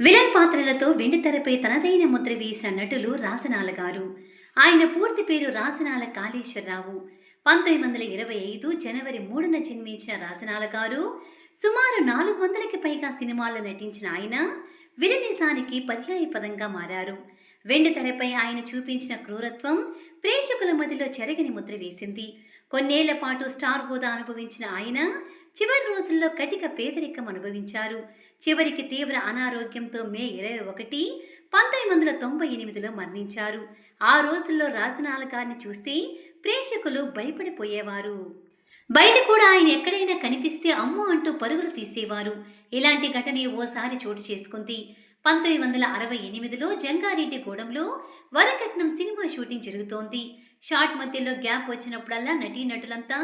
Villain పాత్రలతో వెండితెరపై తనదైన ముద్ర వేసిన నటులు రాసనాల గారు. ఆయన పూర్తి పేరు రాసనాల కాళేశ్వరరావు. పంతొమ్మిది వందల ఇరవై ఐదు జనవరి మూడున జన్మించిన రాసనాల గారు సుమారు నాలుగు వందలకి పైగా సినిమాల్లో నటించిన ఆయన విలనిసానికి పర్యాయ పదంగా మారారు. వెండి తెరపై ఆయన చూపించిన క్రూరత్వం ప్రేక్షకుల మధ్యలో చెరగని ముద్ర వేసింది. కొన్నేళ్ళ పాటు స్టార్ హోదా అనుభవించిన ఆయన చివరి రోజుల్లో కటిక పేదరికం అనుభవించారు. చివరికి తీవ్ర అనారోగ్యంతో మే ఇరవై ఒకటి పంతొమ్మిది వందల తొంభై ఎనిమిదిలో మరణించారు. ఆ రోజుల్లో రాసనాల గారిని చూస్తే ప్రేక్షకులు భయపడిపోయేవారు. బయట కూడా ఆయన ఎక్కడైనా కనిపిస్తే అమ్మో అంటూ పరుగులు తీసేవారు. ఇలాంటి ఘటన ఓసారి చోటు చేసుకుంది. పంతొమ్మిది వందల అరవై ఎనిమిదిలో జంగారెడ్డి గూడెంలో వరకట్నం సినిమా షూటింగ్ జరుగుతోంది. షార్ట్ మధ్యలో గ్యాప్ వచ్చినప్పుడల్లా నటీనటులంతా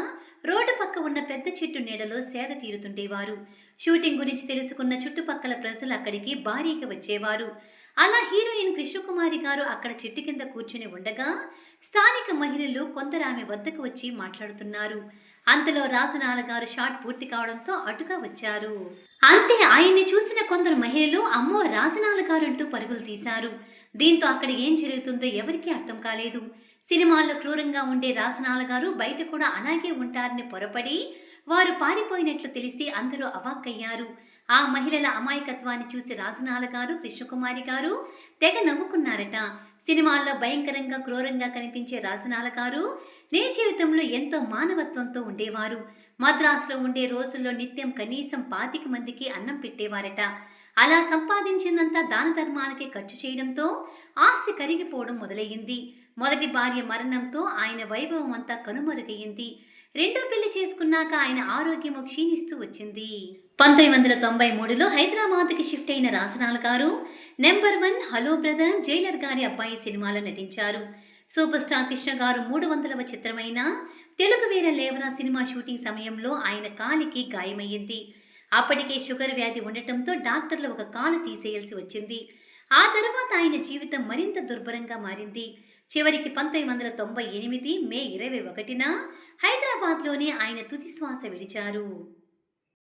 రోడ్డు పక్క ఉన్న పెద్ద చెట్టు నీడలో సేద తీరుతుండేవారు. షూటింగ్ గురించి తెలుసుకున్న చుట్టుపక్కల ప్రజలు అక్కడికి భారీగా వచ్చేవారు. అలా హీరోయిన్ కృష్ణకుమారి గారు అక్కడ చెట్టు కింద కూర్చుని ఉండగా స్థానిక మహిళలు కొందరు ఆమె వద్దకు వచ్చి మాట్లాడుతున్నారు. అంతలో రాసనాల గారు షాట్ పూర్తి కావడంతో అటుగా వచ్చారు. అంతే ఆయన్ని చూసిన కొందరు మహిళలు అమ్మో రాసనాల గారు అంటూ పరుగులు తీశారు. దీంతో అక్కడ ఏం జరుగుతుందో ఎవరికీ అర్థం కాలేదు. సినిమాల్లో క్రూరంగా ఉండే రాసనాల గారు బయట కూడా అలాగే ఉంటారని పొరపడి వారు పారిపోయినట్లు తెలిసి అందరూ అవాక్కయ్యారు. ఆ మహిళల అమాయకత్వాన్ని చూసి రాజనాల గారు కృష్ణకుమారి గారు తెగ నవ్వుకున్నారట. సినిమాల్లో భయంకరంగా క్రూరంగా కనిపించే రాజనాల గారు నే జీవితంలో ఎంతో మానవత్వంతో ఉండేవారు. మద్రాసులో ఉండే రోజుల్లో నిత్యం కనీసం పాతిక మందికి అన్నం పెట్టేవారట. అలా సంపాదించిందంతా దాన ధర్మాలకే ఖర్చు చేయడంతో ఆస్తి కరిగిపోవడం మొదలయ్యింది. మొదటి భార్య మరణంతో ఆయన వైభవం అంతా కనుమరుగయ్యింది. రెండో పెళ్ళి చేసుకున్నాక ఆయన ఆరోగ్యము క్షీణిస్తూ వచ్చింది. పంతొమ్మిది వందల తొంభై మూడులో హైదరాబాద్కి షిఫ్ట్ అయిన రాసనాల గారు number one hello brother jailer గారి అబ్బాయి సినిమాలో నటించారు. సూపర్ స్టార్ కృష్ణ గారు మూడు వందలవ చిత్రమైన తెలుగు వీర లేవరా సినిమా షూటింగ్ సమయంలో ఆయన కాలికి గాయమయ్యింది. అప్పటికే షుగర్ వ్యాధి ఉండటంతో డాక్టర్లు ఒక కాలు తీసేయాల్సి వచ్చింది. ఆ తర్వాత ఆయన జీవితం మరింత దుర్భరంగా మారింది. చివరికి పంతొమ్మిది వందల తొంభై ఎనిమిది మే ఇరవై ఒకటిన హైదరాబాద్లోనే ఆయన తుది శ్వాస విడిచారు.